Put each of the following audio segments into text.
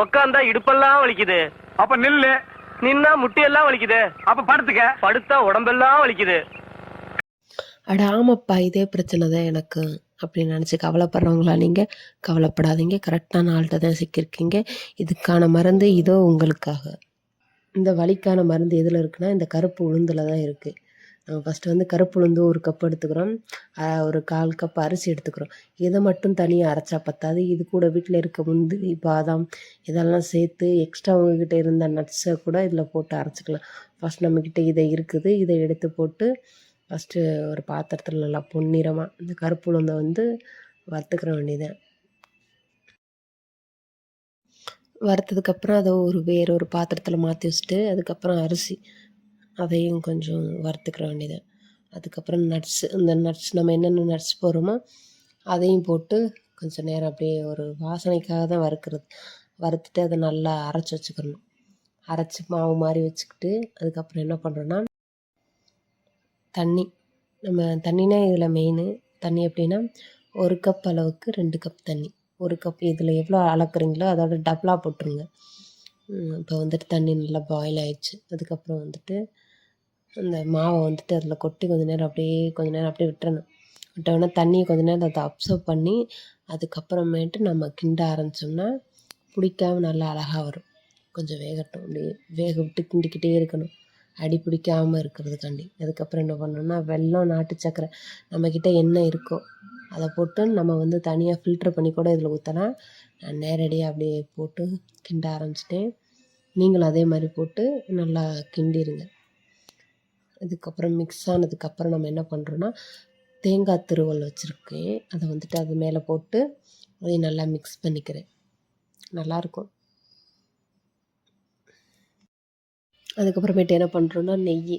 உக்காந்தா இடுப்பெல்லாம் வலிக்குது. அப்ப நில்லு. நின்னா முட்டியெல்லாம் வலிக்குது. அப்ப படுத்துக்க. படுத்தா உடம்பெல்லாம் வலிக்குது. அட ஆமாப்பா இதே பிரச்சனை தான் எனக்கு. அப்படின்னு நினச்சி கவலைப்படுறவங்களா நீங்கள் கவலைப்படாதீங்க. கரெக்டான ஆள்கிட்ட தான் சிக்கியிருக்கீங்க. இதுக்கான மருந்து இதோ உங்களுக்காக. இந்த வலிக்கான மருந்து எதில் இருக்குன்னா இந்த கருப்பு உளுந்தில் தான் இருக்குது ஃபஸ்ட்டு வந்து கருப்பு உளுந்து ஒரு கப் எடுத்துக்கிறோம். ஒரு கால் கப் அரிசி எடுத்துக்கிறோம். இதை மட்டும் தனியாக அரைச்சா பத்தாது. இது கூட வீட்டில் இருக்க முந்திரி பாதாம் இதெல்லாம் சேர்த்து எக்ஸ்ட்ரா உங்ககிட்ட இருந்த நட்ஸை கூட இதில் போட்டு அரைச்சிக்கலாம். ஃபஸ்ட் நம்மக்கிட்ட இதை இருக்குது. இதை எடுத்து போட்டு ஃபஸ்ட்டு ஒரு பாத்திரத்தில் நல்லா பொன்னிறமாக இந்த கருப்பு உளுந்தை வந்து வறுத்துக்கிற வேண்டியது வறுத்ததுக்கப்புறம் அதை ஒரு வேற ஒரு பாத்திரத்தில் மாற்றி வச்சுட்டு அதுக்கப்புறம் அரிசி. அதையும் கொஞ்சம் வறுத்துக்கிற வேண்டியது அதுக்கப்புறம் நட்ஸு இந்த நட்ஸ் நம்ம என்னென்ன நட்ஸ் போடுறோமோ அதையும் போட்டு கொஞ்சம் நேரம் அப்படியே ஒரு வாசனைக்காக தான் வறுக்கிறது. வறுத்துட்டு அதை நல்லா அரைச்சி வச்சுக்கணும். அரைச்சி மாவு மாதிரி வச்சுக்கிட்டு அதுக்கப்புறம் என்ன பண்ணுறோன்னா தண்ணி. நம்ம தண்ணினா இதில் மெயின் தண்ணி அப்படின்னா ஒரு கப் அளவுக்கு ரெண்டு கப் தண்ணி. ஒரு கப் இதில் எவ்வளோ அளக்குறீங்களோ அதோட டபுளாக போட்டுருங்க. இப்போ வந்துட்டு தண்ணி நல்லா பாயில் ஆயிடுச்சு. அதுக்கப்புறம் வந்துட்டு அந்த மாவை வந்துட்டு அதில் கொட்டி கொஞ்ச நேரம் அப்படியே கொஞ்ச நேரம் அப்படியே விட்டுறணும். விட்டோடனே தண்ணியை கொஞ்ச நேரம் அதை அப்சர்வ் பண்ணி அதுக்கப்புறமேட்டு நம்ம கிண்ட ஆரம்பித்தோம்னா பிடிக்காம நல்லா அழகாக வரும். கொஞ்சம் வேகட்டும். அப்படியே வேக விட்டு கிண்டிக்கிட்டே இருக்கணும். அடி பிடிக்காமல் இருக்கிறதுக்காண்டி. அதுக்கப்புறம் என்ன பண்ணணும்னா வெல்லம் நாட்டு சக்கரை நம்மக்கிட்ட என்ன இருக்கோ அதை போட்டு நம்ம வந்து தனியாக ஃபில்ட்ரு பண்ணி கூட இதில் ஊற்றலாம் நான் நேரடியாக அப்படியே போட்டு கிண்ட ஆரம்பிச்சிட்டேன். நீங்களும் அதே மாதிரி போட்டு நல்லா கிண்டிடுங்க அதுக்கப்புறம் மிக்ஸ் ஆனதுக்கப்புறம் நம்ம என்ன பண்ணுறோன்னா தேங்காய் திருவல் வச்சுருக்கேன். அதை வந்துட்டு அது மேலே போட்டு அதையும் நல்லா மிக்ஸ் பண்ணிக்கிறேன். நல்லாயிருக்கும் அதுக்கப்புறமேட்டு என்ன பண்ணுறோன்னா நெய்.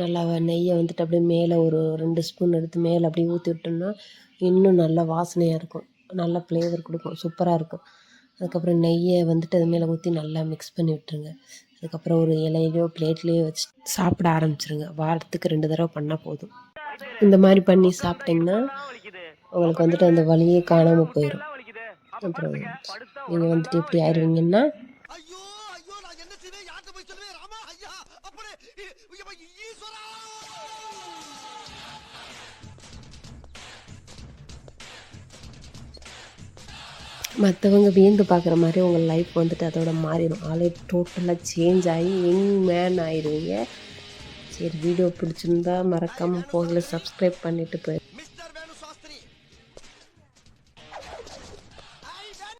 நல்லா நெய்யை வந்துட்டு அப்படியே மேலே ஒரு ரெண்டு ஸ்பூன் எடுத்து மேலே அப்படியே ஊற்றி விட்டோம்னா இன்னும் நல்லா வாசனையாக இருக்கும். நல்ல ஃப்ளேவர் கொடுக்கும். சூப்பராக இருக்கும். அதுக்கப்புறம் நெய்யை வந்துட்டு அது மேலே ஊற்றி நல்லா மிக்ஸ் பண்ணி விட்டுருங்க. அதுக்கப்புறம் ஒரு இலையிலையோ பிளேட்லேயோ வச்சு சாப்பிட ஆரம்பிச்சிருங்க. வாரத்துக்கு ரெண்டு தடவை பண்ணால் போதும். இந்த மாதிரி பண்ணி சாப்பிட்டிங்கன்னா உங்களுக்கு வந்துட்டு அந்த வழியே காணாமல் போயிடும் அப்புறம் நீங்கள் வந்துட்டு எப்படி ஆயிடுவீங்கன்னா ஐயோ மற்றவங்க வியந்து பார்க்குற மாதிரி உங்கள் லைஃப் வந்துட்டு அதோட மாறிடும். ஆளே டோட்டலாக சேஞ்ச் ஆகி யங் மேன் ஆயிடுவீங்க சரி வீடியோ பிடிச்சிருந்தா மறக்காமல் போகல சப்ஸ்கிரைப் பண்ணிவிட்டு போய்